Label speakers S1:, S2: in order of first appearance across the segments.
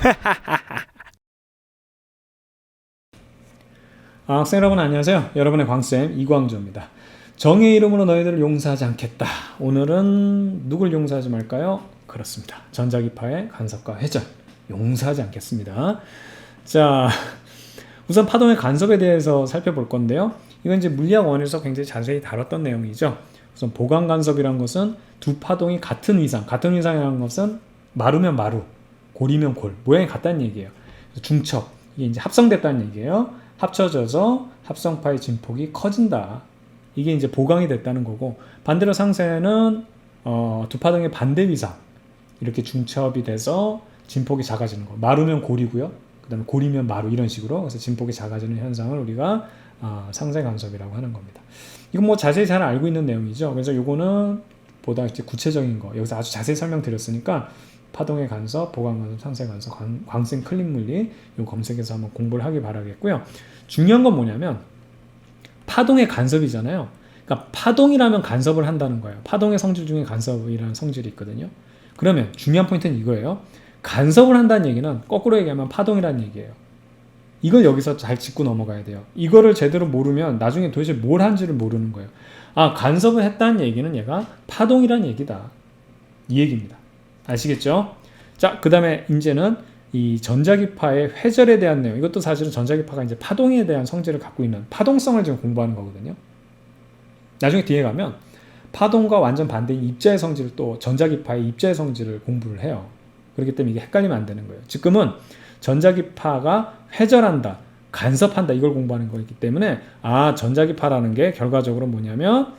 S1: 아, 학생 여러분 안녕하세요. 여러분의 광쌤 이광조입니다. 정의 이름으로 너희들을 용서하지 않겠다. 오늘은 누굴 용서하지 말까요? 그렇습니다. 전자기파의 간섭과 회전 용서하지 않겠습니다. 자, 우선 파동의 간섭에 대해서 살펴볼 건데요. 이건 이제 물리학 원에서 굉장히 자세히 다뤘던 내용이죠. 우선 보강 간섭이란 것은 두 파동이 같은 위상, 같은 위상이라는 것은 마루면 마루, 골이면 골, 모양이 같다는 얘기예요. 중첩, 이게 이제 합성됐다는 얘기예요. 합쳐져서 합성파의 진폭이 커진다. 이게 이제 보강이 됐다는 거고 반대로 상세는 어, 두 파동의 반대 위상 이렇게 중첩이 돼서 진폭이 작아지는 거. 마루면 골이고요. 그다음에 골이면 마루 이런 식으로 그래서 진폭이 작아지는 현상을 우리가 어, 상세 간섭이라고 하는 겁니다. 이건 뭐 자세히 잘 알고 있는 내용이죠. 그래서 요거는 보다 이제 구체적인 거 여기서 아주 자세히 설명드렸으니까 파동의 간섭, 보강 간섭, 상세 간섭, 광, 광생 클릭 물리 요 검색해서 한번 공부를 하기 바라겠고요. 중요한 건 뭐냐면 파동의 간섭이잖아요. 그러니까 파동이라면 간섭을 한다는 거예요. 파동의 성질 중에 간섭이라는 성질이 있거든요. 그러면 중요한 포인트는 이거예요. 간섭을 한다는 얘기는 거꾸로 얘기하면 파동이라는 얘기예요. 이걸 여기서 잘 짚고 넘어가야 돼요. 이거를 제대로 모르면 나중에 도대체 뭘 한지를 모르는 거예요. 아, 간섭을 했다는 얘기는 얘가 파동이라는 얘기다. 이 얘기입니다. 아시겠죠? 자, 그 다음에 이제는 이 전자기파의 회절에 대한 내용. 이것도 사실은 전자기파가 이제 파동에 대한 성질을 갖고 있는 파동성을 지금 공부하는 거거든요. 나중에 뒤에 가면 파동과 완전 반대인 입자의 성질을 또 전자기파의 입자의 성질을 공부를 해요. 그렇기 때문에 이게 헷갈리면 안 되는 거예요. 지금은 전자기파가 회절한다, 간섭한다 이걸 공부하는 거기 때문에 아 전자기파라는 게 결과적으로 뭐냐면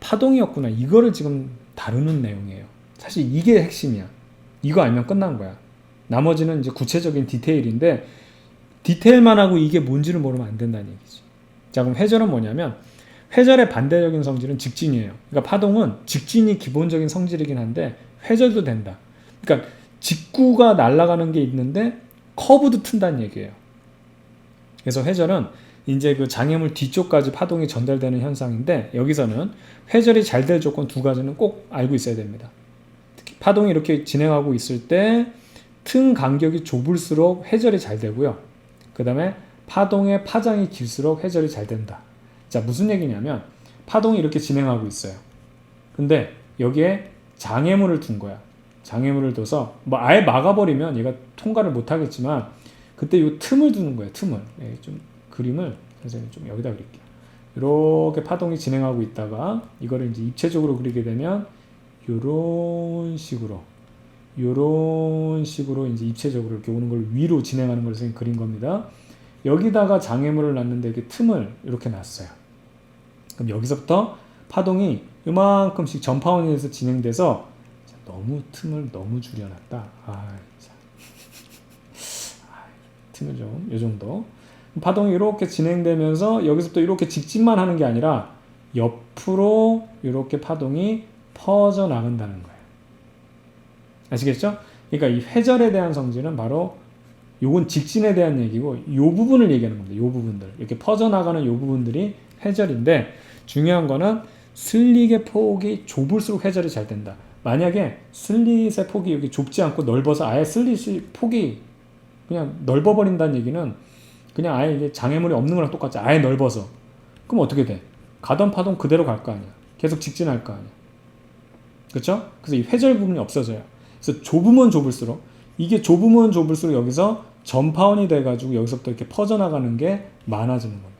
S1: 파동이었구나 이거를 지금 다루는 내용이에요. 사실 이게 핵심이야. 이거 알면 끝난 거야. 나머지는 이제 구체적인 디테일인데 디테일만 하고 이게 뭔지를 모르면 안 된다는 얘기지. 자 그럼 회절은 뭐냐면 회절의 반대적인 성질은 직진이에요. 그러니까 파동은 직진이 기본적인 성질이긴 한데 회절도 된다. 그러니까 직구가 날아가는 게 있는데 커브도 튼다는 얘기예요. 그래서 회절은 이제 그 장애물 뒤쪽까지 파동이 전달되는 현상인데 여기서는 회절이 잘 될 조건 두 가지는 꼭 알고 있어야 됩니다. 파동이 이렇게 진행하고 있을 때 틈 간격이 좁을수록 회절이 잘 되고요. 그 다음에 파동의 파장이 길수록 회절이 잘 된다. 자, 무슨 얘기냐면 파동이 이렇게 진행하고 있어요. 근데 여기에 장애물을 둔 거야. 장애물을 둬서 뭐 아예 막아버리면 얘가 통과를 못 하겠지만 그때 요 틈을 두는 거예요. 틈을. 예, 좀 그림을 선생님 좀 여기다 그릴게요. 이렇게 파동이 진행하고 있다가 이거를 이제 입체적으로 그리게 되면 요런 식으로 요런 식으로 이제 입체적으로 이렇게 오는 걸 위로 진행하는 걸 선생님 그린 겁니다. 여기다가 장애물을 놨는데 이렇게 틈을 이렇게 놨어요. 그럼 여기서부터 파동이 이만큼씩 전파원에서 진행돼서 너무 틈을 너무 줄여놨다. 아, 참. 아, 틈을 좀, 요 정도. 파동이 이렇게 진행되면서 여기서부터 이렇게 직진만 하는 게 아니라 옆으로 이렇게 파동이 퍼져 나간다는 거예요. 아시겠죠? 그러니까 이 회절에 대한 성질은 바로 요건 직진에 대한 얘기고 요 부분을 얘기하는 겁니다. 요 부분들. 이렇게 퍼져 나가는 요 부분들이 회절인데 중요한 거는 슬릭의 폭이 좁을수록 회절이 잘 된다. 만약에 슬릿의 폭이 여기 좁지 않고 넓어서 아예 슬릿이 폭이 그냥 넓어버린다는 얘기는 그냥 아예 이게 장애물이 없는 거랑 똑같지. 아예 넓어서. 그럼 어떻게 돼? 가던 파동 그대로 갈 거 아니야. 계속 직진할 거 아니야. 그렇죠? 그래서 이 회절 부분이 없어져요. 그래서 좁으면 좁을수록 이게 좁으면 좁을수록 여기서 전파원이 돼가지고 여기서부터 이렇게 퍼져나가는 게 많아지는 겁니다.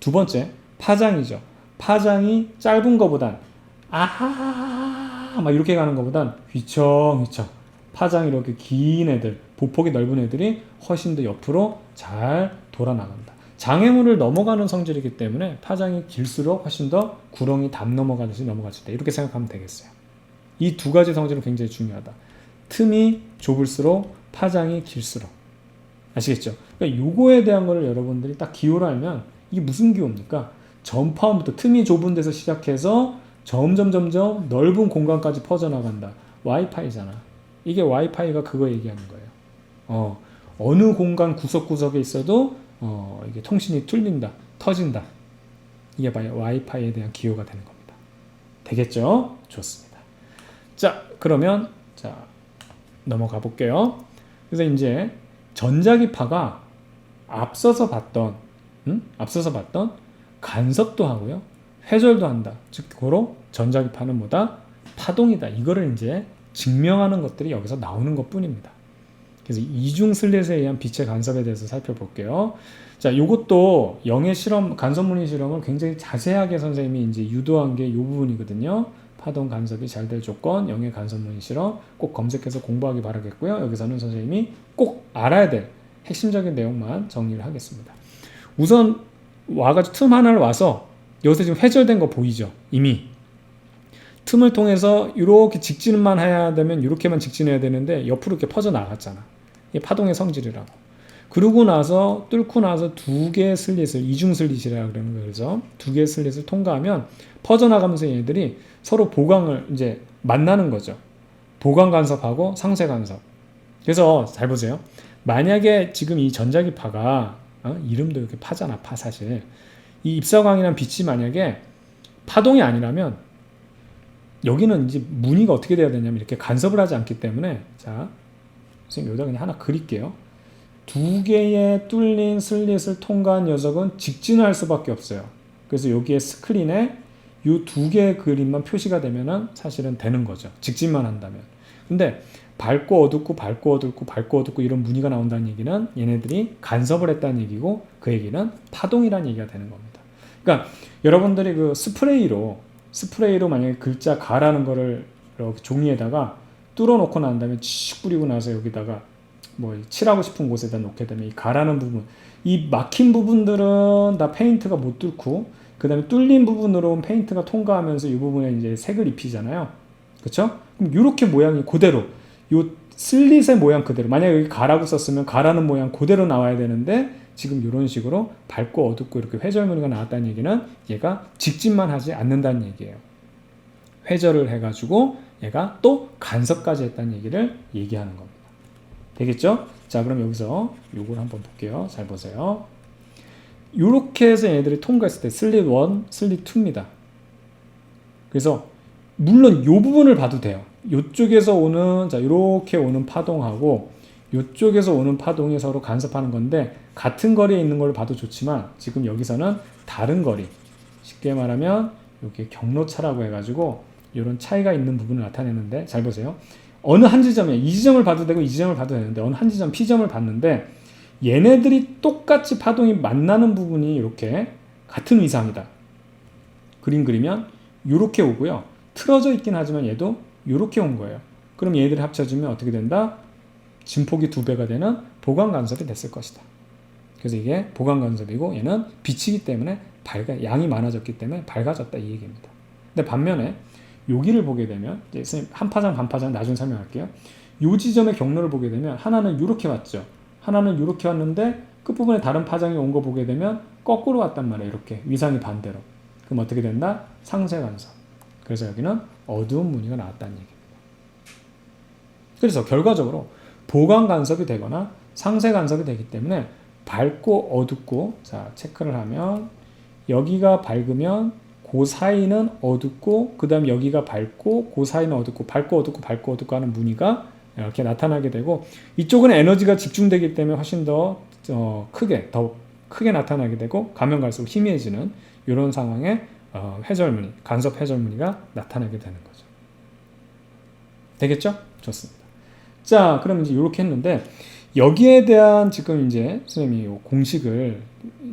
S1: 두 번째 파장이죠. 파장이 짧은 것보단 아하 막 이렇게 가는 것보단 휘청휘청 파장이 이렇게 긴 애들 보폭이 넓은 애들이 훨씬 더 옆으로 잘 돌아 나간다. 장애물을 넘어가는 성질이기 때문에 파장이 길수록 훨씬 더 구렁이 담 넘어가듯이 수 있다. 이렇게 생각하면 되겠어요. 이 두 가지 성질은 굉장히 중요하다. 틈이 좁을수록 파장이 길수록 아시겠죠? 그러니까 요거에 대한 거를 여러분들이 딱 기호를 알면 이게 무슨 기호입니까? 전파원부터 틈이 좁은 데서 시작해서 점점 점점 넓은 공간까지 퍼져나간다. 와이파이잖아. 이게 와이파이가 그거 얘기하는 거예요. 어, 어느 공간 구석구석에 있어도 어, 이게 통신이 뚫린다, 터진다. 이게 바로 와이파이에 대한 기호가 되는 겁니다. 되겠죠? 좋습니다. 자, 그러면 자 넘어가 볼게요. 그래서 이제 전자기파가 앞서서 봤던 음? 앞서서 봤던 간섭도 하고요. 회절도 한다. 즉 고로 전자기파는 뭐다? 파동이다. 이거를 이제 증명하는 것들이 여기서 나오는 것 뿐입니다. 그래서 이중 슬릿에 의한 빛의 간섭에 대해서 살펴볼게요. 자, 요것도 영의 실험, 간섭무늬 실험을 굉장히 자세하게 선생님이 이제 유도한 게이 부분이거든요. 파동 간섭이 잘 될 조건, 영의 간섭무늬 실험 꼭 검색해서 공부하기 바라겠고요. 여기서는 선생님이 꼭 알아야 될 핵심적인 내용만 정리를 하겠습니다. 우선 와가지고 틈 하나를 와서 여기서 지금 회절된 거 보이죠? 이미 틈을 통해서 이렇게 직진만 해야 되면 이렇게만 직진해야 되는데 옆으로 이렇게 퍼져 나갔잖아. 이게 파동의 성질이라고. 그러고 나서 뚫고 나서 두 개의 슬릿을 이중 슬릿이라 그러는. 그래서 두 개의 슬릿을 통과하면 퍼져 나가면서 얘들이 서로 보강을 이제 만나는 거죠. 보강 간섭하고 상쇄 간섭. 그래서 잘 보세요. 만약에 지금 이 전자기파가 어? 이름도 이렇게 파잖아, 파 사실. 이 입사광이란 빛이 만약에 파동이 아니라면 여기는 이제 무늬가 어떻게 돼야 되냐면 이렇게 간섭을 하지 않기 때문에 자 선생님 여기다 그냥 하나 그릴게요. 두 개의 뚫린 슬릿을 통과한 녀석은 직진할 수밖에 없어요. 그래서 여기에 스크린에 이 두 개의 그림만 표시가 되면은 사실은 되는 거죠. 직진만 한다면. 근데 밝고 어둡고 밝고 어둡고 밝고 어둡고 이런 무늬가 나온다는 얘기는 얘네들이 간섭을 했다는 얘기고 그 얘기는 파동이라는 얘기가 되는 겁니다. 그러니까 여러분들이 그 스프레이로 스프레이로 만약에 글자 가라는 거를 종이에다가 뚫어놓고 난 다음에 칙 뿌리고 나서 여기다가 뭐 칠하고 싶은 곳에다 놓게 되면 이 가라는 부분 이 막힌 부분들은 다 페인트가 못 뚫고 그 다음에 뚫린 부분으로 페인트가 통과하면서 이 부분에 이제 색을 입히잖아요 그쵸? 그럼 이렇게 모양이 그대로 요 슬릿의 모양 그대로 만약에 여기 가라고 썼으면 가라는 모양 그대로 나와야 되는데 지금 이런 식으로 밝고 어둡고 이렇게 회절무늬가 나왔다는 얘기는 얘가 직진만 하지 않는다는 얘기예요. 회절을 해가지고 얘가 또 간섭까지 했다는 얘기를 얘기하는 겁니다. 되겠죠? 자, 그럼 여기서 요걸 한번 볼게요. 잘 보세요. 이렇게 해서 얘들이 통과했을 때 슬릿 1, 슬릿 2입니다. 그래서 물론 이 부분을 봐도 돼요. 이쪽에서 오는 자 이렇게 오는 파동하고 이쪽에서 오는 파동이 서로 간섭하는 건데 같은 거리에 있는 걸 봐도 좋지만 지금 여기서는 다른 거리 쉽게 말하면 이게 경로차라고 해가지고 이런 차이가 있는 부분을 나타내는데 잘 보세요 어느 한 지점에 이 지점을 봐도 되고 이 지점을 봐도 되는데 어느 한 지점 P점을 봤는데 얘네들이 똑같이 파동이 만나는 부분이 이렇게 같은 위상이다 그림 그리면 이렇게 오고요 틀어져 있긴 하지만 얘도 이렇게 온 거예요 그럼 얘들이 합쳐지면 어떻게 된다? 진폭이 두 배가 되는 보강 간섭이 됐을 것이다. 그래서 이게 보강 간섭이고 얘는 빛이기 때문에 밝아 양이 많아졌기 때문에 밝아졌다 이 얘기입니다. 근데 반면에 여기를 보게 되면 이제 한 파장 반 파장 나중에 설명할게요. 요 지점의 경로를 보게 되면 하나는 이렇게 왔죠. 하나는 이렇게 왔는데 끝부분에 다른 파장이 온 거 보게 되면 거꾸로 왔단 말이에요. 이렇게 위상이 반대로. 그럼 어떻게 된다? 상쇄 간섭. 그래서 여기는 어두운 무늬가 나왔다는 얘기입니다. 그래서 결과적으로 보강 간섭이 되거나 상쇄 간섭이 되기 때문에 밝고 어둡고 자 체크를 하면 여기가 밝으면 그 사이는 어둡고 그 다음 여기가 밝고 그 사이는 어둡고 밝고 어둡고 밝고 어둡고 하는 무늬가 이렇게 나타나게 되고 이쪽은 에너지가 집중되기 때문에 훨씬 더 어, 크게 더 크게 나타나게 되고 가면 갈수록 희미해지는 이런 상황에 어, 회절무늬 간섭 회절무늬가 나타나게 되는 거죠. 되겠죠? 좋습니다. 자, 그럼 이제 이렇게 했는데 여기에 대한 지금 이제 선생님이 공식을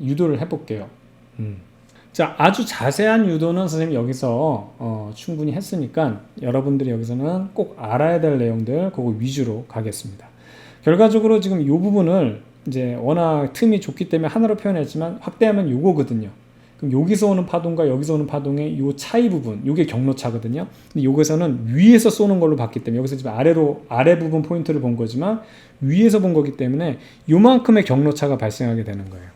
S1: 유도를 해볼게요. 음. 자, 아주 자세한 유도는 선생님이 여기서 어, 충분히 했으니까 여러분들이 여기서는 꼭 알아야 될 내용들 그거 위주로 가겠습니다. 결과적으로 지금 이 부분을 이제 워낙 틈이 좁기 때문에 하나로 표현했지만 확대하면 요거거든요. 그럼 여기서 오는 파동과 여기서 오는 파동의 요 차이 부분, 요게 경로차거든요. 근데 여기서는 위에서 쏘는 걸로 봤기 때문에 여기서 지금 아래로 아래 부분 포인트를 본 거지만 위에서 본 거기 때문에 요만큼의 경로차가 발생하게 되는 거예요.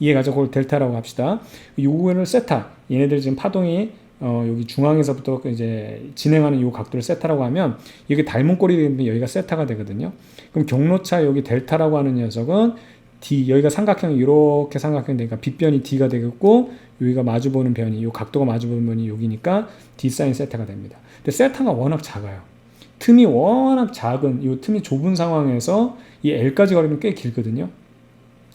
S1: 이해가죠? 그걸 델타라고 합시다. 요거를 세타. 얘네들 지금 파동이 어, 여기 중앙에서부터 이제 진행하는 요 각도를 세타라고 하면 여기 닮은 꼴이 되면 여기가 세타가 되거든요. 그럼 경로차 여기 델타라고 하는 녀석은 D 여기가 삼각형이 이렇게 삼각형 되니까 빗변이 D가 되겠고 여기가 마주보는 변이 요 각도가 마주보는 변이 여기니까 D 사인 세타가 됩니다. 근데 세타가 워낙 작아요. 틈이 워낙 작은 이 틈이 좁은 상황에서 이 L까지 거리면 꽤 길거든요.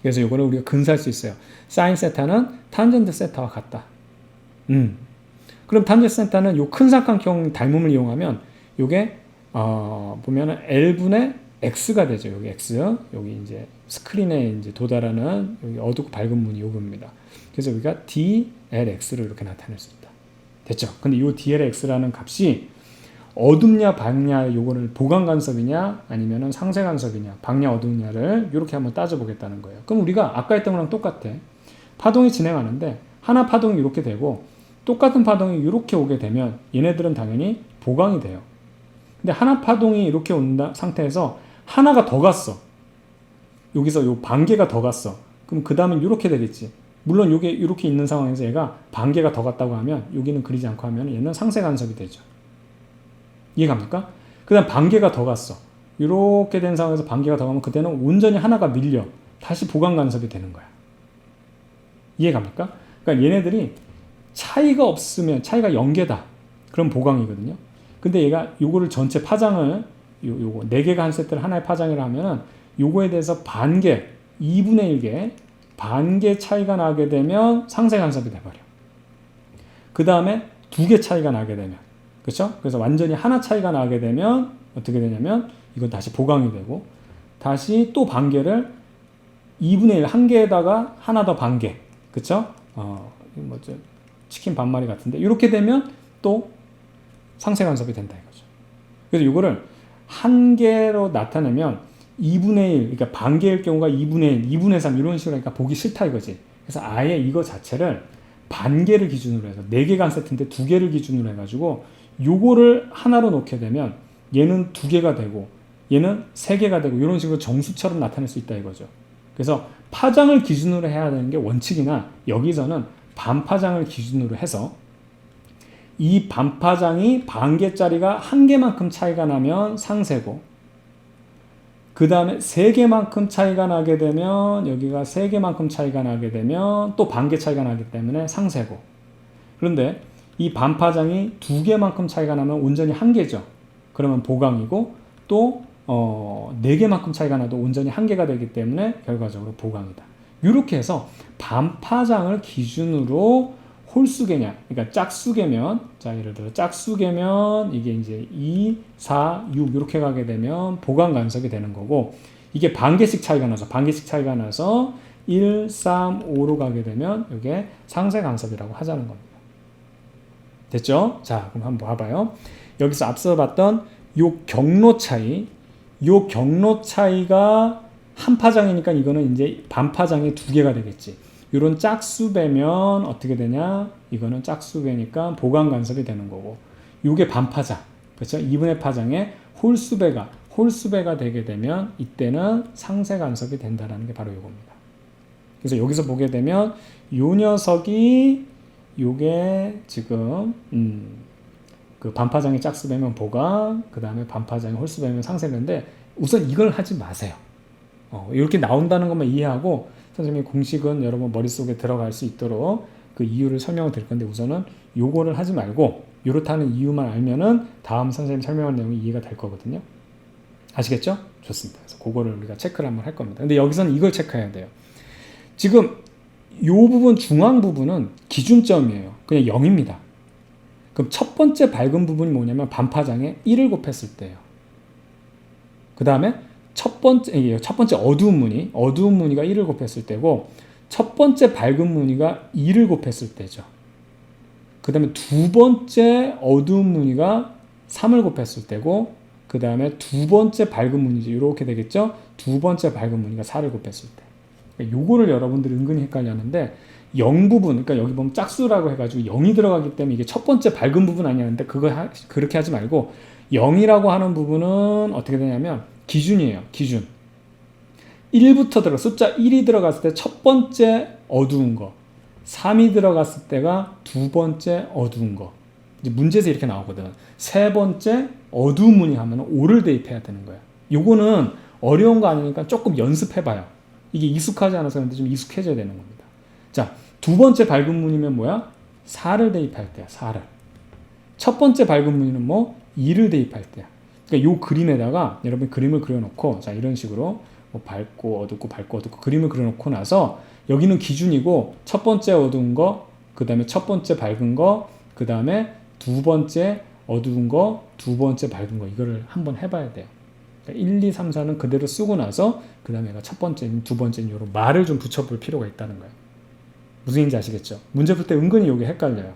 S1: 그래서 이거를 우리가 근사할 수 있어요. 사인 세타는 탄젠트 세타와 같다. 음. 그럼 탄젠트 세타는 요 큰 삼각형 닮음을 이용하면 요게 어, 보면은 L분의 X가 되죠. 여기 X. 여기 이제 스크린에 이제 도달하는 여기 어둡고 밝은 문이 요겁니다. 그래서 우리가 DLX를 이렇게 나타낼 수 있다. 됐죠? 근데 이 DLX라는 값이 어둡냐 밝냐 요거를 보강 간섭이냐 아니면은 상세 간섭이냐 밝냐 어둡냐를 이렇게 한번 따져보겠다는 거예요. 그럼 우리가 아까 했던 거랑 똑같아. 파동이 진행하는데 하나 파동이 이렇게 되고 똑같은 파동이 이렇게 오게 되면 얘네들은 당연히 보강이 돼요. 근데 하나 파동이 이렇게 온다 상태에서 하나가 더 갔어. 여기서 요 반개가 더 갔어. 그럼 그 다음엔 이렇게 되겠지. 물론 요게 이렇게 있는 상황에서 얘가 반개가 더 갔다고 하면 여기는 그리지 않고 하면 얘는 상세 간섭이 되죠. 이해갑니까? 그 다음 반개가 더 갔어. 이렇게 된 상황에서 반개가 더 가면 그때는 온전히 하나가 밀려. 다시 보강 간섭이 되는 거야. 이해갑니까? 그러니까 얘네들이 차이가 없으면 차이가 0개다. 그럼 보강이거든요. 근데 얘가 요거를 전체 파장을 요, 요거 4개가 한 세트를 하나의 파장이라 하면은 요거에 대해서 반개, 2분의 1개, 반개 차이가 나게 되면 상세 간섭이 돼버려. 그 다음에 두 개 차이가 나게 되면 그렇죠? 그래서 완전히 하나 차이가 나게 되면 어떻게 되냐면 이건 다시 보강이 되고 다시 또 반개를 2분의 1 한 개에다가 하나 더 반개 그렇죠? 어, 뭐죠? 치킨 반마리 같은데 이렇게 되면 또 상세 간섭이 된다 이거죠. 그래서 이거를 한 개로 나타내면 2분의 1, 그러니까 반개일 경우가 2분의 1, 2분의 3 이런 식으로 하니까 보기 싫다 이거지. 그래서 아예 이거 자체를 반개를 기준으로 해서 4개가 한 세트인데 2개를 기준으로 해가지고 요거를 하나로 놓게 되면 얘는 2개가 되고 얘는 3개가 되고 이런 식으로 정수처럼 나타낼 수 있다 이거죠. 그래서 파장을 기준으로 해야 되는 게 원칙이나 여기서는 반파장을 기준으로 해서 이 반파장이 반 개짜리가 한 개만큼 차이가 나면 상세고 그 다음에 세 개만큼 차이가 나게 되면 여기가 세 개만큼 차이가 나게 되면 또 반 개 차이가 나기 때문에 상세고 그런데 이 반파장이 두 개만큼 차이가 나면 온전히 한 개죠. 그러면 보강이고 또 어, 네 개만큼 차이가 나도 온전히 한 개가 되기 때문에 결과적으로 보강이다. 이렇게 해서 반파장을 기준으로 홀수개냐, 그러니까 짝수개면, 자, 예를 들어 짝수개면 이게 이제 2, 4, 6 이렇게 가게 되면 보강 간섭이 되는 거고, 이게 반개씩 차이가 나서, 반개씩 차이가 나서 1, 3, 5로 가게 되면 이게 상세 간섭이라고 하자는 겁니다. 됐죠? 자, 그럼 한번 봐봐요. 여기서 앞서 봤던 요 경로 차이, 요 경로 차이가 한 파장이니까 이거는 이제 반 파장이 두 개가 되겠지. 이런 짝수배면 어떻게 되냐? 이거는 짝수배니까 보강 간섭이 되는 거고. 요게 반 파장. 그렇죠? 2분의 파장에 홀수배가 홀수배가 되게 되면 이때는 상세 간섭이 된다라는 게 바로 이겁니다. 그래서 여기서 보게 되면 요 녀석이 요게 지금 음, 그 반파장이 짝수배면 보강, 그 다음에 반파장이 홀수배면 상세배인데 우선 이걸 하지 마세요. 어, 이렇게 나온다는 것만 이해하고 선생님이 공식은 여러분 머릿속에 들어갈 수 있도록 그 이유를 설명을 드릴 건데 우선은 요거를 하지 말고 요렇다는 이유만 알면은 다음 선생님 설명할 내용이 이해가 될 거거든요. 아시겠죠? 좋습니다. 그래서 그거를 우리가 체크를 한번 할 겁니다. 근데 여기서는 이걸 체크해야 돼요. 지금 요 부분 중앙 부분은 기준점이에요. 그냥 0입니다. 그럼 첫 번째 밝은 부분이 뭐냐면 반파장에 1을 곱했을 때예요. 그 다음에 첫 번째 첫 번째 어두운 무늬 어두운 무늬가 1을 곱했을 때고 첫 번째 밝은 무늬가 2를 곱했을 때죠. 그 다음에 두 번째 어두운 무늬가 3을 곱했을 때고 그 다음에 두 번째 밝은 무늬죠. 이렇게 되겠죠. 두 번째 밝은 무늬가 4를 곱했을 때. 그러니까 요거를 여러분들이 은근히 헷갈려 하는데 0 부분, 그러니까 여기 보면 짝수라고 해가지고 0이 들어가기 때문에 이게 첫 번째 밝은 부분 아니었는데 그거 하, 그렇게 하지 말고 0이라고 하는 부분은 어떻게 되냐면 기준이에요. 기준. 1부터 들어 숫자 1이 들어갔을 때 첫 번째 어두운 거. 3이 들어갔을 때가 두 번째 어두운 거. 이제 문제에서 이렇게 나오거든. 세 번째 어두운 무늬 하면 5를 대입해야 되는 거야. 요거는 어려운 거 아니니까 조금 연습해 봐요. 이게 익숙하지 않아서 그런데 좀 익숙해져야 되는 겁니다. 자, 두 번째 밝은 무늬면 뭐야? 4를 대입할 때야, 4를. 첫 번째 밝은 무늬는 뭐? 2를 대입할 때야. 그러니까 요 그림에다가 여러분 그림을 그려놓고 자 이런 식으로 뭐 밝고 어둡고 밝고 어둡고 그림을 그려놓고 나서 여기는 기준이고 첫 번째 어두운 거, 그 다음에 첫 번째 밝은 거, 그 다음에 두 번째 어두운 거, 두 번째 밝은 거 이거를 한번 해봐야 돼요. 그러니까 1, 2, 3, 4는 그대로 쓰고 나서 그 다음에 첫 번째, 두 번째 이런 말을 좀 붙여볼 필요가 있다는 거예요. 무슨 얘기인지 아시겠죠? 문제 풀 때 은근히 이게 헷갈려요.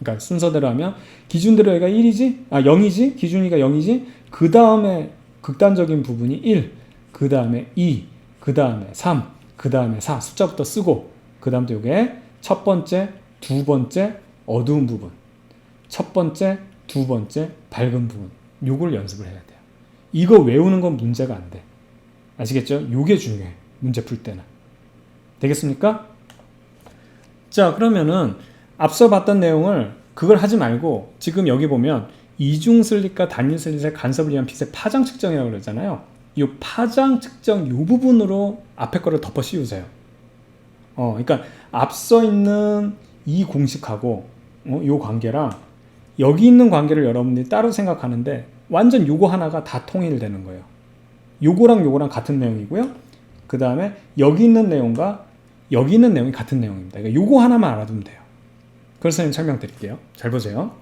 S1: 그러니까 순서대로 하면 기준대로 얘가 1이지? 아 0이지? 기준이가 0이지? 그 다음에 극단적인 부분이 1, 그 다음에 2, 그 다음에 3, 그 다음에 4 숫자부터 쓰고 그 다음부터 이게 첫 번째, 두 번째 어두운 부분 첫 번째, 두 번째 밝은 부분 요걸 연습을 해야 돼요. 이거 외우는 건 문제가 안 돼. 아시겠죠? 요게 중요해. 문제 풀 때는. 되겠습니까? 자, 그러면은 앞서 봤던 내용을 그걸 하지 말고 지금 여기 보면 이중 슬릿과 단일 슬릿의 간섭을 위한 빛의 파장 측정이라고 그러잖아요. 이 파장 측정 이 부분으로 앞에 거를 덮어 씌우세요. 어, 그러니까 앞서 있는 이 공식하고 어, 요 관계랑 여기 있는 관계를 여러분들이 따로 생각하는데 완전 요거 하나가 다 통일되는 거예요. 요거랑 요거랑 같은 내용이고요. 그 다음에 여기 있는 내용과 여기 있는 내용이 같은 내용입니다. 그러니까 요거 하나만 알아두면 돼요. 그래서 선생님 설명드릴게요. 잘 보세요.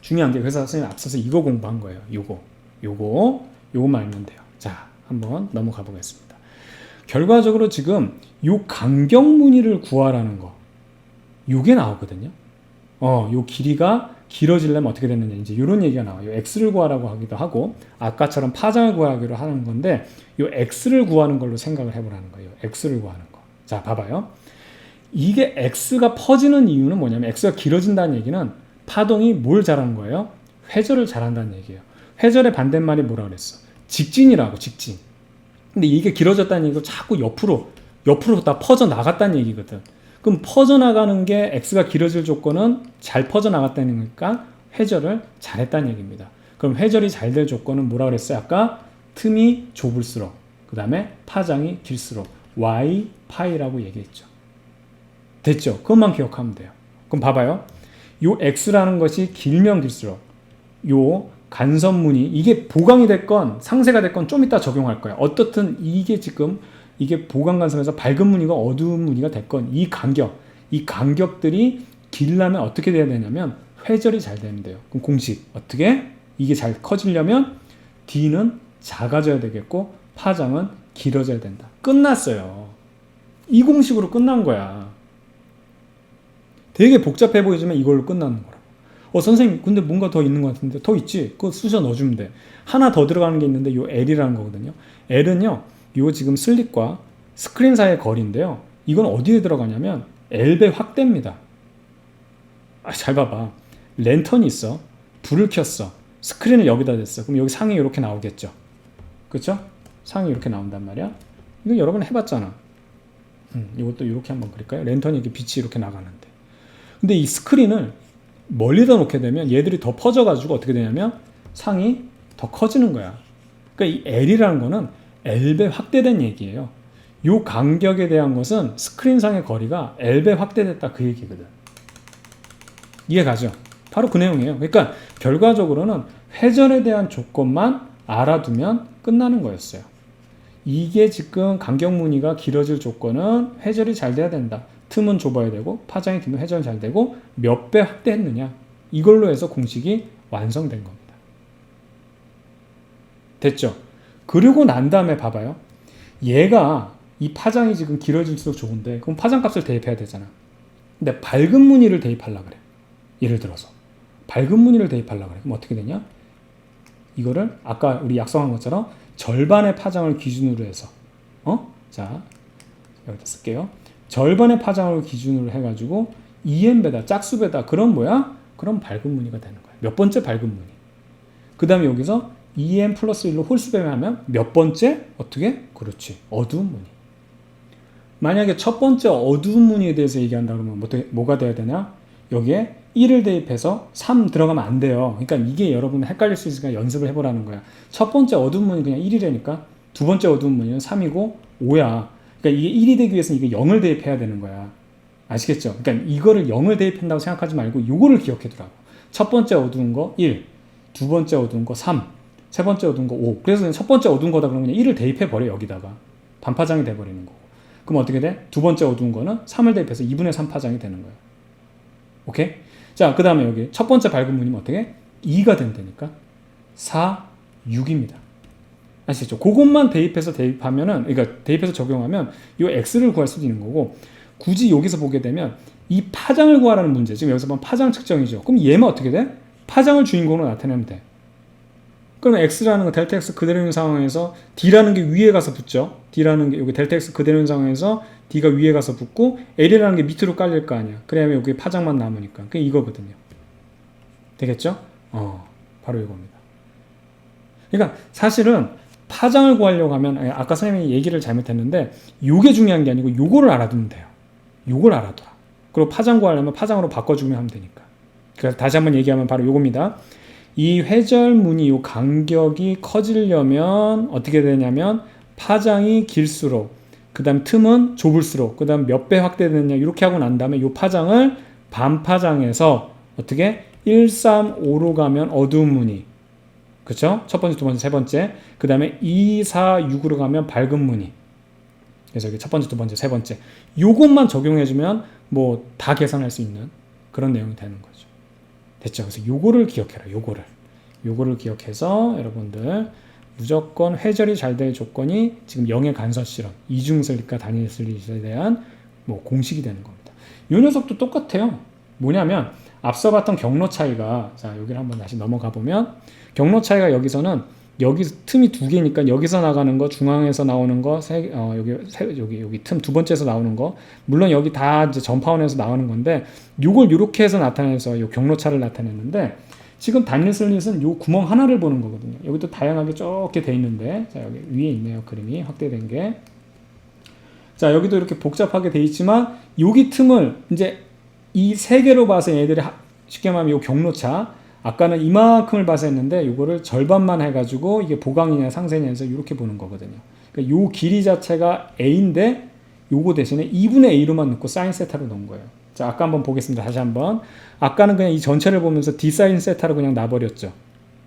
S1: 중요한 게 그래서 선생님 앞서서 이거 공부한 거예요. 요거, 요거, 요거만 알면 돼요. 자, 한번 넘어가 보겠습니다. 결과적으로 지금 요 간격 무늬를 구하라는 거, 요게 나오거든요. 어, 요 길이가 길어지려면 어떻게 되느냐 이제 이런 얘기가 나와요. x를 구하라고 하기도 하고 아까처럼 파장을 구하기로 하는 건데 요 x를 구하는 걸로 생각을 해보라는 거예요. x를 구하는 거. 자, 봐봐요. 이게 x가 퍼지는 이유는 뭐냐면 x가 길어진다는 얘기는 파동이 뭘 잘하는 거예요? 회절을 잘한다는 얘기예요. 회절의 반대말이 뭐라 그랬어? 직진이라고 직진. 근데 이게 길어졌다는 얘기가 자꾸 옆으로 옆으로 다 퍼져 나갔다는 얘기거든. 그럼 퍼져 나가는 게 x가 길어질 조건은 잘 퍼져 나갔다는 거니까 회절을 잘했다는 얘기입니다. 그럼 회절이 잘 될 조건은 뭐라 그랬어요? 아까 틈이 좁을수록 그 다음에 파장이 길수록 y 파이라고 얘기했죠. 됐죠? 그것만 기억하면 돼요. 그럼 봐봐요. 요 x라는 것이 길면 길수록 요 간섭문이 이게 보강이 됐건 상세가 됐건 좀 이따 적용할 거야. 어떻든 이게 지금 이게 보강 간섭에서 밝은 무늬가 어두운 무늬가 됐건 이 간격, 이 간격들이 길려면 어떻게 돼야 되냐면 회절이 잘 되면 돼요. 그럼 공식 어떻게? 이게 잘 커지려면 D는 작아져야 되겠고 파장은 길어져야 된다. 끝났어요. 이 공식으로 끝난 거야. 되게 복잡해 보이지만 이걸로 끝나는 거라고. 어, 선생님, 근데 뭔가 더 있는 것 같은데, 더 있지? 그거 쑤셔 넣어주면 돼. 하나 더 들어가는 게 있는데, 요 L이라는 거거든요. L은요, 요 지금 슬립과 스크린 사이의 거리인데요. 이건 어디에 들어가냐면, L배 확대입니다. 아, 잘 봐봐. 랜턴이 있어. 불을 켰어. 스크린을 여기다 댔어. 그럼 여기 상이 이렇게 나오겠죠. 그쵸? 상이 이렇게 나온단 말이야. 이거 여러 번 해봤잖아. 음, 이것도 이렇게 한번 그릴까요? 랜턴이 이렇게 빛이 이렇게 나가는데. 근데 이 스크린을 멀리다 놓게 되면 얘들이 더 퍼져가지고 어떻게 되냐면 상이 더 커지는 거야. 그러니까 이 L이라는 거는 L배 확대된 얘기예요. 요 간격에 대한 것은 스크린상의 거리가 L배 확대됐다 그 얘기거든. 이해 가죠? 바로 그 내용이에요. 그러니까 결과적으로는 회전에 대한 조건만 알아두면 끝나는 거였어요. 이게 지금 간격 무늬가 길어질 조건은 회절이 잘 돼야 된다. 틈은 좁아야 되고 파장이 길면 회전이 잘 되고 몇 배 확대했느냐 이걸로 해서 공식이 완성된 겁니다. 됐죠? 그리고 난 다음에 봐봐요. 얘가 이 파장이 지금 길어질수록 좋은데 그럼 파장 값을 대입해야 되잖아. 근데 밝은 무늬를 대입하려 그래. 예를 들어서 밝은 무늬를 대입하려 그래. 그럼 어떻게 되냐? 이거를 아까 우리 약속한 것처럼 절반의 파장을 기준으로 해서 어? 자 여기다 쓸게요. 절반의 파장을 기준으로 해가지고 EM배다 짝수 배다 그런 뭐야? 그럼 밝은 무늬가 되는 거야. 몇 번째 밝은 무늬. 그 다음에 여기서 EM 플러스 1로 홀수배하면 몇 번째? 어떻게? 그렇지. 어두운 무늬. 만약에 첫 번째 어두운 무늬에 대해서 얘기한다 그러면 뭐, 뭐가 돼야 되냐? 여기에 1을 대입해서 3 들어가면 안 돼요. 그러니까 이게 여러분 헷갈릴 수 있으니까 연습을 해보라는 거야. 첫 번째 어두운 무늬 그냥 1이라니까 두 번째 어두운 무늬는 3이고 5야. 그러니까 이게 1이 되기 위해서는 이게 0을 대입해야 되는 거야. 아시겠죠? 그러니까 이거를 0을 대입한다고 생각하지 말고 이거를 기억해 두라고. 첫 번째 어두운 거 1, 두 번째 어두운 거 3, 세 번째 어두운 거 5. 그래서 첫 번째 어두운 거다 그러면 그냥 1을 대입해 버려 여기다가 반파장이 돼 버리는 거고. 그럼 어떻게 돼? 두 번째 어두운 거는 3을 대입해서 2분의 3 파장이 되는 거예요. 오케이? 자, 그 다음에 여기 첫 번째 밝은 무늬면 어떻게? 2가 된다니까. 4, 6입니다. 아시죠? 그것만 대입해서 대입하면은 그러니까 대입해서 적용하면 이 x를 구할 수도 있는 거고 굳이 여기서 보게 되면 이 파장을 구하라는 문제 지금 여기서 보면 파장 측정이죠. 그럼 얘만 어떻게 돼? 파장을 주인공으로 나타내면 돼. 그러면 x라는 거 델타 x 그대로 있는 상황에서 d라는 게 위에 가서 붙죠. d라는 게 여기 델타 x 그대로 있는 상황에서 d가 위에 가서 붙고 l이라는 게 밑으로 깔릴 거 아니야. 그래야면 여기 파장만 남으니까. 그게 이거거든요. 되겠죠? 어, 바로 이겁니다. 그러니까 사실은 파장을 구하려고 하면 아까 선생님이 얘기를 잘못했는데 요게 중요한 게 아니고 요거를 알아두면 돼요. 요걸 알아둬라. 그리고 파장 구하려면 파장으로 바꿔주면 하면 되니까. 그래서 다시 한번 얘기하면 바로 요겁니다. 이 회절 무늬 요 간격이 커지려면 어떻게 되냐면 파장이 길수록 그다음 틈은 좁을수록 그다음 몇 배 확대되느냐 이렇게 하고 난 다음에 요 파장을 반파장에서 어떻게 1, 3, 5로 가면 어두운 무늬 그쵸? 첫 번째, 두 번째, 세 번째. 그 다음에 2, 4, 6으로 가면 밝은 무늬. 그래서 여기 첫 번째, 두 번째, 세 번째. 요것만 적용해주면 뭐 다 계산할 수 있는 그런 내용이 되는 거죠. 됐죠? 그래서 요거를 기억해라. 요거를. 요거를 기억해서 여러분들 무조건 회절이 잘 될 조건이 지금 영의 간서 실험, 이중슬립과 단일슬립에 대한 뭐 공식이 되는 겁니다. 요 녀석도 똑같아요. 뭐냐면 앞서 봤던 경로 차이가 자 여기를 한번 다시 넘어가 보면 경로 차이가 여기서는 여기 틈이 두 개니까 여기서 나가는 거 중앙에서 나오는 거 세, 어, 여기 세, 여기 여기 틈 두 번째에서 나오는 거 물론 여기 다 이제 전파원에서 나오는 건데 요걸 요렇게 해서 나타내서 요 경로차를 나타냈는데 지금 단일 슬릿은 요 구멍 하나를 보는 거거든요. 여기도 다양하게 좁게 돼 있는데 자 여기 위에 있네요 그림이 확대된 게. 자 여기도 이렇게 복잡하게 돼 있지만 여기 틈을 이제 이 세 개로 봐서 얘들이 하- 쉽게 말하면 요 경로차 아까는 이만큼을 봐서 했는데 요거를 절반만 해가지고 이게 보강이냐 상세냐 해서 이렇게 보는 거거든요. 그러니까 요 길이 자체가 a인데 요거 대신에 2분의 a로만 넣고 사인 세타로 넣은 거예요. 자 아까 한번 보겠습니다. 다시 한번 아까는 그냥 이 전체를 보면서 d 사인 세타로 그냥 놔버렸죠.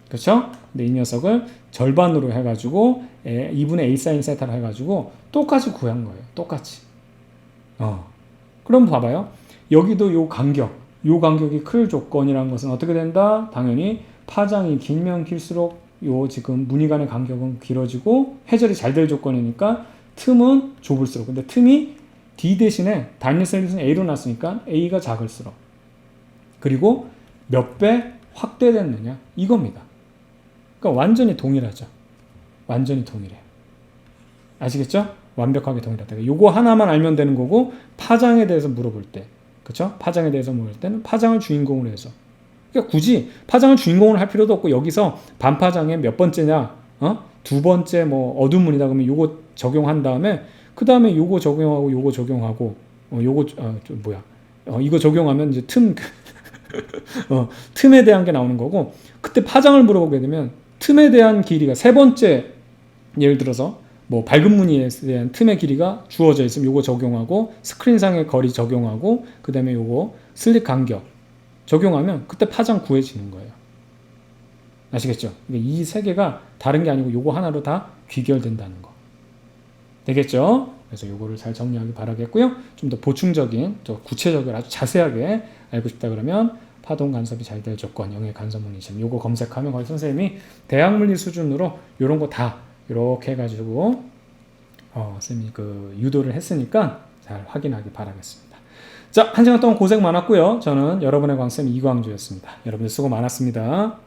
S1: 그렇죠? 근데 이 녀석을 절반으로 해가지고 에, 2분의 a 사인 세타로 해가지고 똑같이 구한 거예요. 똑같이. 어. 그럼 봐봐요. 여기도 요 간격, 요 간격이 클 조건이라는 것은 어떻게 된다? 당연히 파장이 길면 길수록 요 지금 무늬 간의 간격은 길어지고 회절이 잘 될 조건이니까 틈은 좁을수록 근데 틈이 D 대신에 단일 셀릿은 A로 났으니까 A가 작을수록 그리고 몇 배 확대됐느냐 이겁니다. 그러니까 완전히 동일하죠. 완전히 동일해요. 아시겠죠? 완벽하게 동일하다. 요거 하나만 알면 되는 거고 파장에 대해서 물어볼 때 그렇죠? 파장에 대해서 물을 때는 파장을 주인공으로 해서. 그러니까 굳이 파장을 주인공으로 할 필요도 없고 여기서 반파장의 몇 번째냐, 어? 두 번째 뭐 어두운 문이다 그러면 요거 적용한 다음에 그 다음에 요거 적용하고 요거 적용하고 어 요거 어, 저 뭐야? 어 이거 적용하면 이제 틈 어, 틈에 대한 게 나오는 거고 그때 파장을 물어보게 되면 틈에 대한 길이가 세 번째 예를 들어서 뭐 밝은 무늬에 대한 틈의 길이가 주어져 있으면 요거 적용하고 스크린상의 거리 적용하고 그 다음에 요거 슬립 간격 적용하면 그때 파장 구해지는 거예요. 아시겠죠? 이 세 개가 다른 게 아니고 요거 하나로 다 귀결된다는 거. 되겠죠? 그래서 요거를 잘 정리하기 바라겠고요. 좀 더 보충적인, 더 구체적으로 아주 자세하게 알고 싶다 그러면 파동 간섭이 잘 될 조건, 영의 간섭 물리 시험 요거 검색하면 거기 선생님이 대학 물리 수준으로 요런 거 다 이렇게 해가지고 어, 쌤이 그 유도를 했으니까 잘 확인하기 바라겠습니다. 자, 한 시간 동안 고생 많았고요. 저는 여러분의 광쌤 이광주였습니다. 여러분들 수고 많았습니다.